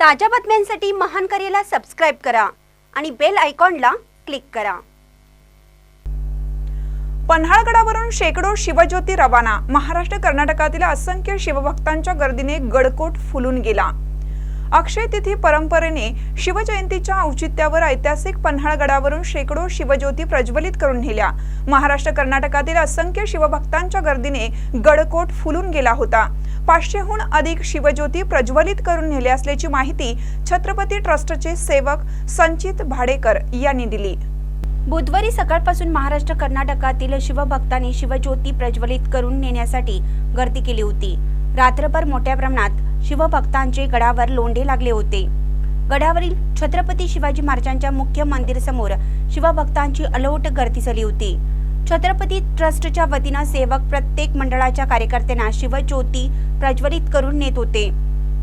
ताज्या बातम्यांसाठी महान करेला सबस्क्राईब करा आणि बेल आयकॉनला क्लिक करा. पन्हाळगडावरून शेकडो शिवज्योती रवाना. महाराष्ट्र कर्नाटकातील असंख्य शिवभक्तांच्या गर्दीने गडकोट फुलून गेला. अक्षय तिथी परंपरेने शिवजयंतीच्या औचित्यावर ऐतिहासिक पन्हाळगडावरून शेकडो शिवज्योती प्रज्वलित करून नेल्या. महाराष्ट्र कर्नाटकातील असंख्य शिवभक्तांच्या गर्दीने गडकोट फुलून गेला होता. पाचशेहून अधिक शिवज्योती प्रज्वलित करून नेल्या असल्याची माहिती छत्रपती ट्रस्टचे सेवक संचित भाडेकर यांनी दिली. बुधवारी सकाळपासून महाराष्ट्र कर्नाटकातील शिवभक्तांनी शिवज्योती प्रज्वलित करून नेण्यासाठी गर्दी केली होती. रात्रभर मोठ्या प्रमाणात शिवभक्तांचे गडावर लोंढे लागले होते. गडावरील छत्रपती शिवाजी महाराजांच्या मुख्य मंदिर समोर शिवभक्तांची अलोट गर्दी झाली होती. छत्रपती ट्रस्टच्या वतीनं सेवक प्रत्येक मंडळाच्या कार्यकर्त्यांना शिवज्योती प्रज्वलित करून नेत होते.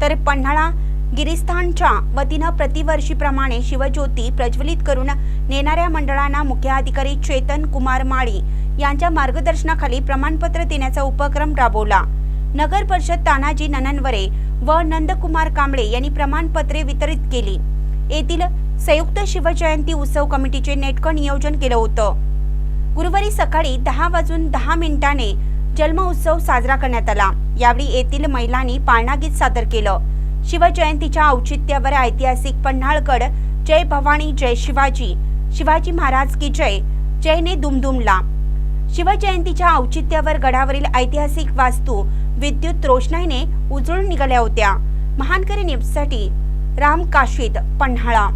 तर पन्हाळा गिरिस्थानच्या वतीनं प्रतिवर्षीप्रमाणे शिवज्योती प्रज्वलित करून नेणाऱ्या मंडळांना मुख्य अधिकारी चेतन कुमार माळी यांच्या मार्गदर्शनाखाली प्रमाणपत्र देण्याचा उपक्रम राबवला. नगर परिषद तानाजी नननवरे व नंदकुमार कांबळे यांनी प्रमाणपत्रे वितरित केली. येथील संयुक्त शिवजयंती उत्सव कमिटीचे नेटकं नियोजन केलं होतं. गुरुवारी सकाळी दहा वाजून दहा मिनिटाने जन्म उत्सव साजरा करण्यात आला. यावेळी येथील महिलांनी पाळणागीत सादर केलं. शिवजयंतीच्या औचित्यावर ऐतिहासिक पन्हाळगड जय भवानी जय शिवाजी. शिवाजी महाराज की जय. जयने दुमदुमला. शिवजयंतीच्या औचित्यावर गडावरील ऐतिहासिक वास्तू विद्युत रोषणाईने उजळून निघाल्या होत्या. महानकरी न्यूजसाठी राम काशीद पन्हाळा.